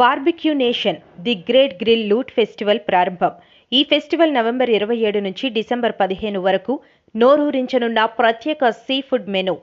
Barbecue nation the great grill loot festival ప్రారంభం. ఈ festival November ఇరవై ఏడు నుంచి డిసెంబర్ పదిహేను వరకు నోరూరించనున్న ప్రత్యేక సీ ఫుడ్ మెను.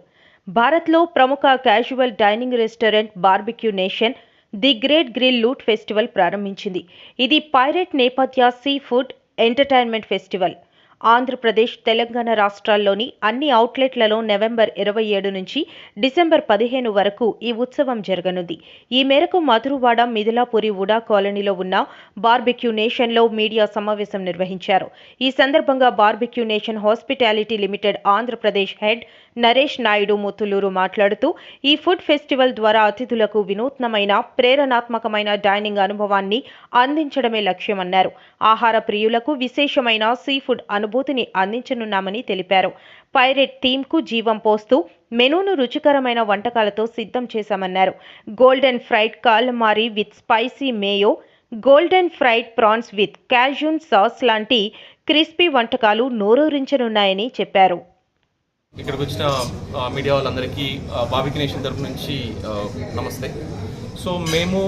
భారత్లో ప్రముఖ casual dining restaurant barbecue nation the great grill loot festival ప్రారంభించింది. ఇది పైరెట్ నేపథ్య sea food entertainment festival. Andhra Pradesh Telangana రాష్ట్రాల్లోని అన్ని అవుట్లెట్లలో నవంబర్ ఇరవై ఏడు నుంచి డిసెంబర్ పదిహేను వరకు ఈ ఉత్సవం జరగనుంది. ఈ మేరకు మధురవాడ మిథిలాపురి ఉడా కాలనీలో ఉన్న బార్బిక్యూ నేషన్లో మీడియా సమావేశం నిర్వహించారు. ఈ సందర్భంగా barbecue nation hospitality limited Andhra Pradesh head Naresh Naidu Muthuluru మాట్లాడుతూ ఈ ఫుడ్ ఫెస్టివల్ ద్వారా అతిథులకు వినూత్నమైన ప్రేరణాత్మకమైన డైనింగ్ అనుభవాన్ని అందించడమే లక్ష్యమన్నారు. ఆహార ప్రియులకు విశేషమైన సీ ఫుడ్ అనుభూతిని అందించనున్నామని తెలిపారు. పైరెట్ థీమ్కు జీవం పోస్తూ మెనూను రుచికరమైన వంటకాలతో సిద్ధం చేశామన్నారు. Golden fried calamari with spicy mayo golden fried prawns with Cajun sauce లాంటి క్రిస్పీ వంటకాలు నోరూరించనున్నాయని చెప్పారు. ఇక్కడికి వచ్చిన మీడియా వాళ్ళందరికీ బాబికి నేషన్ తరపు నుంచి నమస్తే. సో మేము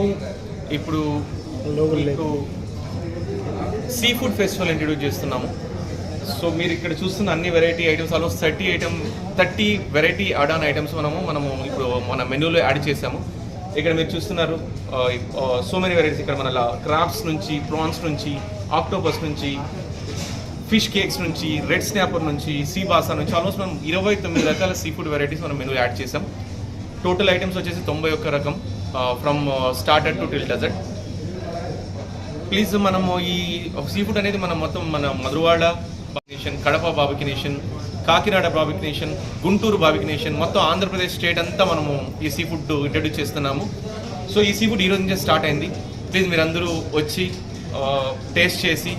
ఇప్పుడు సీ ఫుడ్ ఫెస్టివల్ ఇంట్రడ్యూస్ చేస్తున్నాము. సో మీరు ఇక్కడ చూస్తున్న అన్ని variety items almost thirty item thirty variety add on items మనము మనము ఇప్పుడు మన మెనూలో యాడ్ చేసాము ఇక్కడ మీరు చూస్తున్నారు సో మెనీ వెరైటీస్ ఇక్కడ మన క్రాప్స్ నుంచి ప్రాన్స్ నుంచి ఆక్టోపస్ నుంచి ఫిష్ కేక్స్ నుంచి రెడ్ స్నాపర్ నుంచి సీ బాసా నుంచి ఆల్మోస్ట్ మనం ఇరవై తొమ్మిది రకాల సీ ఫుడ్ వెరైటీస్ మనం మెనూ యాడ్ చేసాం టోటల్ ఐటమ్స్ వచ్చేసి తొంభై ఒక్క రకం from starter to till dessert please మనము ఈ సీ ఫుడ్ అనేది మనం మొత్తం మన మధురవాడ బాబినేషన్ కడప బాబికినేషన్ కాకినాడ బాబికినేషన్ గుంటూరు బాబికినేషన్ మొత్తం ఆంధ్రప్రదేశ్ స్టేట్ అంతా మనము ఈ సీ ఫుడ్ ఇంట్రడ్యూస్ చేస్తున్నాము. సో ఈ సీ ఫుడ్ ఈ రోజు నుంచే స్టార్ట్ అయింది. ప్లీజ్ మీరందరూ వచ్చి టేస్ట్ చేసి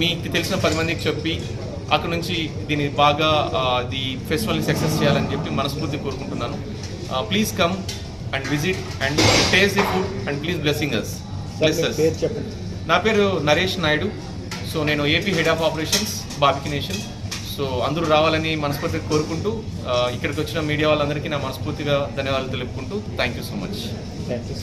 మీకు తెలిసిన పది మందికి చెప్పి అక్కడ నుంచి దీన్ని బాగా ది ఫెస్టివల్ని సక్సెస్ చేయాలని చెప్పి మనస్ఫూర్తి కోరుకుంటున్నాను. Please come and visit and taste the food and please blessing us bless us నా పేరు నరేష్ నాయుడు. సో నేను AP head of operations బాబికి nation so అందరూ రావాలని మనస్ఫూర్తిగా కోరుకుంటూ ఇక్కడికి వచ్చిన మీడియా వాళ్ళందరికీ నా మనస్ఫూర్తిగా ధన్యవాదాలు తెలుపుకుంటూ. Thank you so much thank you